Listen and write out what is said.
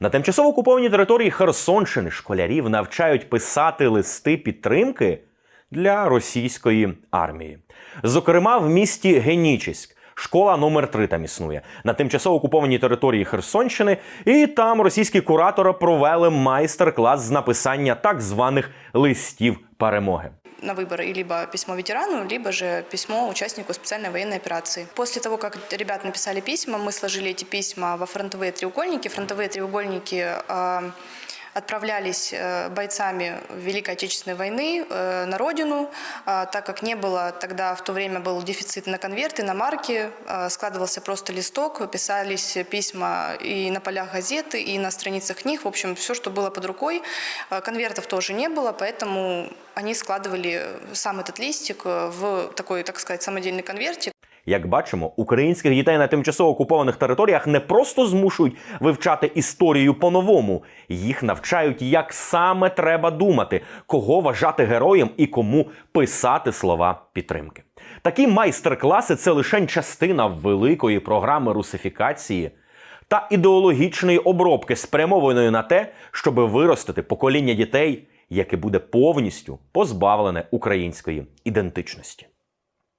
На тимчасово окупованій території Херсонщини школярів навчають писати листи підтримки для російської армії. Зокрема, в місті Генічеськ. Школа номер 3 там існує на тимчасово окупованій території Херсонщини, і там російські куратори провели майстер-клас з написання так званих листів перемоги на выбор и либо письмо ветерану, либо же письмо участнику специальной военной операции. После того, как ребята написали письма, мы сложили эти письма во фронтовые треугольники. Фронтовые треугольники э, отправлялись э, бойцами Великой Отечественной войны э, на родину, э, так как не было тогда, в то время был дефицит на конверты, на марки, э, складывался просто листок, писались письма и на полях газеты, и на страницах книг, в общем, все, что было под рукой. Конвертов тоже не было, поэтому они складывали сам этот листик в такой, так сказать, самодельный конвертик. Як бачимо, українських дітей на тимчасово окупованих територіях не просто змушують вивчати історію по-новому, їх навчають, як саме треба думати, кого вважати героєм і кому писати слова підтримки. Такі майстер-класи це лише частина великої програми русифікації та ідеологічної обробки, спрямованої на те, щоб виростити покоління дітей, яке буде повністю позбавлене української ідентичності.